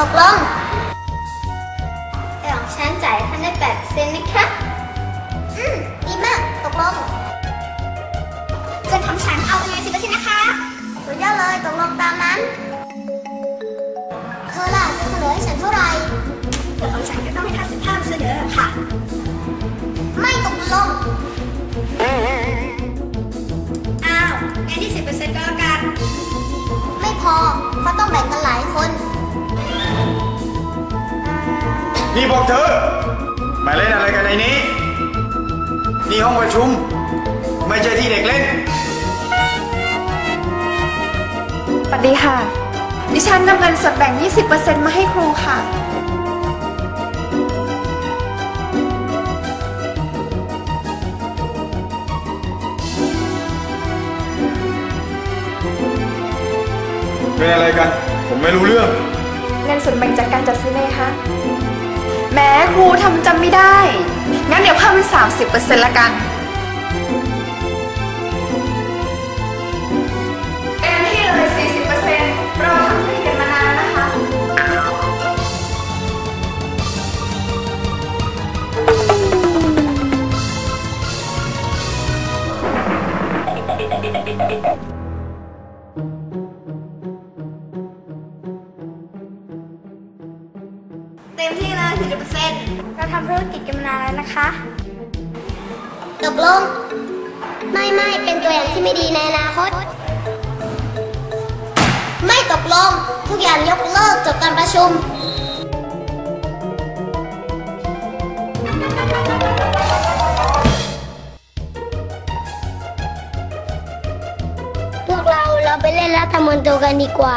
ตกลงแต่ของฉันจ่ายท่านได้แปดเซนนะคะ อืม ดีมาก ตกลงส่วนของฉันเอาไปเลยสิบเปอร์เซ็นต์นะคะ สุดยอดเลย ตกลงตามนั้น นี่พวกเธอ มาเล่นอะไรกันในนี้ นี่ห้องประชุม ไม่ใช่ที่เด็กเล่น สวัสดีค่ะ ดิฉันนำเงินสดแบ่ง 20%มาให้ครูค่ะ เป็นอะไรกัน ผมไม่รู้เรื่อง เงินส่วนแบ่งจากการจัดซื้อเลยค่ะแม้ ครูทำจำไม่ได้ งั้นเดี๋ยวเพิ่มเป็น30%ละกันเต็มที่เลย40%เราทำให้กันมานานนะคะ เต็มที่เลยสิบเปอร์เซ็นต์เราทำธุรกิจกันมานานแล้วนะคะตกลง ไม่ไม่เป็นตัวอย่างที่ไม่ดีในอนาคต ไม่ตกลง ทุกอย่างยกเลิกจบการประชุมพวกเราเราไปเล่นรัฐมนตรีกันดีกว่า